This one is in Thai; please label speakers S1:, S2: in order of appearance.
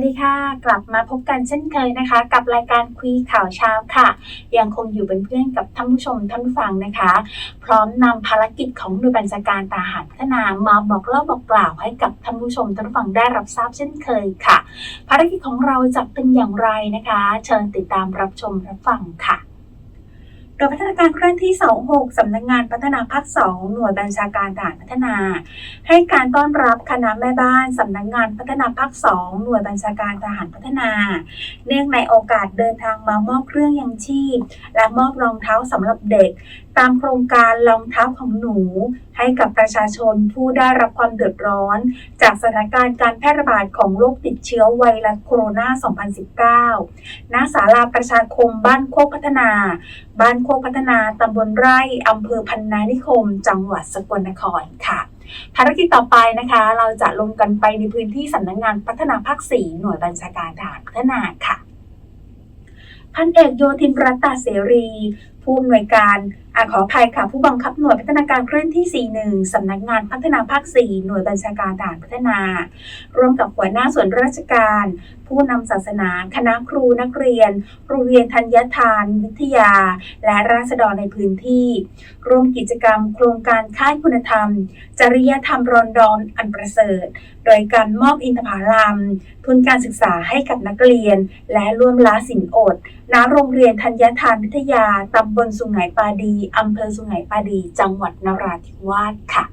S1: วัสดีค่ะ กลับมาพบกันเช่นเคยนะคะ กับรายการคุยข่าวเช้าค่ะ ยังคงอยู่เป็นเพื่อนกับท่านผู้ชมท่านผู้ฟังนะคะ พร้อมนำภารกิจของหน่วยบัญชาการทหารพัฒนามาบอกเล่าบอกกล่าวให้กับท่านผู้ชมท่านผู้ฟังได้รับทราบเช่นเคยค่ะ ภารกิจของเราจะเป็นอย่างไรนะคะ เชิญติดตามรับชมรับฟังค่ะ ดยพัฒนาการเคลื่อนที่ 26 สำนักงานพัฒนาภาค 2 หน่วยบัญชาการทหารพัฒนา ให้การต้อนรับคณะแม่บ้านสำนักงานพัฒนาภาค 2 หน่วยบัญชาการทหารพัฒนา เนื่องในโอกาสเดินทางมามอบเครื่องยังชีพ และมอบรองเท้าสำหรับเด็ก ตามโครงการรองเท้าของหนู ให้กับประชาชนผู้ได้รับความเดือดร้อน จากสถานการณ์การแพร่ระบาดของโรคติดเชื้อไวรัสโคโรนา 2019 ณ ศาลาประชาคมบ้านโคกพัฒนา บ้านโคกพัฒนา ตำบลไร่อำเภอพันนานิคม จังหวัดสกลนครค่ะภารกิจต่อไปนะคะ เราจะลงกันไปในพื้นที่สำนักงงานพัฒนาภาค4หน่วยบัญชาการทหารพัฒนาค่ะ พันเอกโยธินรัตตเสรี ผู้อำนวยการอาขออภัยค่ะผู้บังคับหน่วยพัฒนาการเคลื่อนที่ 41 สำนักงานพัฒนาภาค 4 หน่วยบัญชาการทหารพัฒนา ร่วมกับหัวหน้าส่วนราชการ ผู้นำศาสนา คณะครูนักเรียน โรงเรียนธัญทาน วิทยา และราษฎรในพื้นที่ ร่วมกิจกรรม โครงการค่ายคุณธรรม จริยธรรมรอนดอนอันประเสริฐ โดยการมอบอินทผลัมทุนการศึกษาให้กับนักเรียน และร่วมล้าสินอดณโรงเรียนธัญทานวิทยาตำบลสุไหงปาดีอำเภอสุไหงปาดี จังหวัดนราธิวาสค่ะ